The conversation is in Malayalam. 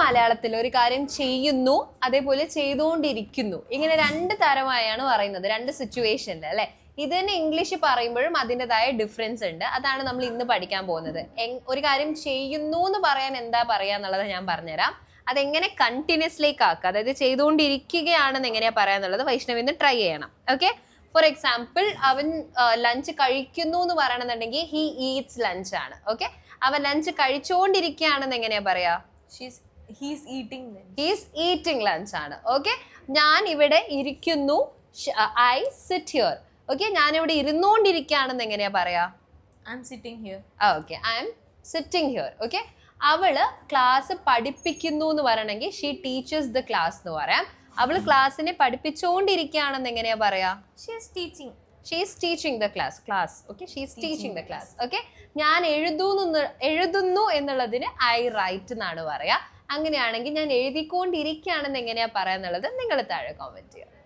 മലയാളത്തിൽ ഒരു കാര്യം ചെയ്യുന്നു അതേപോലെ ചെയ്തുകൊണ്ടിരിക്കുന്നു. ഇങ്ങനെ രണ്ട് തരമായാണ് പറയുന്നത് രണ്ട് സിറ്റുവേഷനിൽ അല്ലെ? ഇത് തന്നെ ഇംഗ്ലീഷ് പറയുമ്പോഴും അതിന്റെതായ ഡിഫറൻസ് ഉണ്ട്. അതാണ് നമ്മൾ ഇന്ന് പഠിക്കാൻ പോകുന്നത്. ഒരു കാര്യം ചെയ്യുന്നു എന്ന് പറയാൻ എന്താ പറയുക എന്നുള്ളത് ഞാൻ പറഞ്ഞുതരാം. അതെങ്ങനെ കണ്ടിന്യൂസ്ലേക്ക് ആക്കുക അതായത് ചെയ്തുകൊണ്ടിരിക്കുകയാണെന്ന് എങ്ങനെയാ പറയാന്നുള്ളത് വൈഷ്ണവിന്ന് ട്രൈ ചെയ്യണം. ഓക്കെ ഫോർ എക്സാമ്പിൾ അവൻ ലഞ്ച് കഴിക്കുന്നു എന്ന് പറയണമെന്നുണ്ടെങ്കിൽ ഹി ഈറ്റ്സ് ലഞ്ച് ആണ്. ഓക്കെ അവൻ ലഞ്ച് കഴിച്ചുകൊണ്ടിരിക്കുകയാണെന്ന് എങ്ങനെയാ പറയാ? She's ഹീസ് ഈറ്റിംഗ് ലഞ്ച് ആണ്. ഓക്കെ ഞാൻ ഇവിടെ ഇരിക്കുന്നു ഐ സിറ്റ് ഹിയർ ഓക്കെ ഞാൻ ഇവിടെ ഇരുന്നുകൊണ്ടിരിക്കുകയാണെന്ന് എങ്ങനെയാ പറയാ? I'm sitting here. Okay I am sitting here okay അവൾ ക്ലാസ് പഠിപ്പിക്കുന്നു എന്ന് പറയണമെങ്കിൽ ഷീ ടീച്ചേഴ്സ് ദ ക്ലാസ് എന്ന് പറയാം. അവൾ ക്ലാസ്സിനെ പഠിപ്പിച്ചുകൊണ്ടിരിക്കുകയാണെന്ന് എങ്ങനെയാ പറയാ. She's teaching the class class okay she's teaching the class okay ഞാൻ എഴുതുന്നു എഴുതുന്നു എന്നുള്ളതിന് ഐ റൈറ്റ് എന്നാണ് പറയാ. അങ്ങനെയാണെങ്കിൽ ഞാൻ എഴുതിക്കൊണ്ടിരിക്കുകയാണെന്ന് എങ്ങനെയാ പറയാന്നുള്ളത് നിങ്ങൾ താഴെ കോമെന്റ് ചെയ്യുക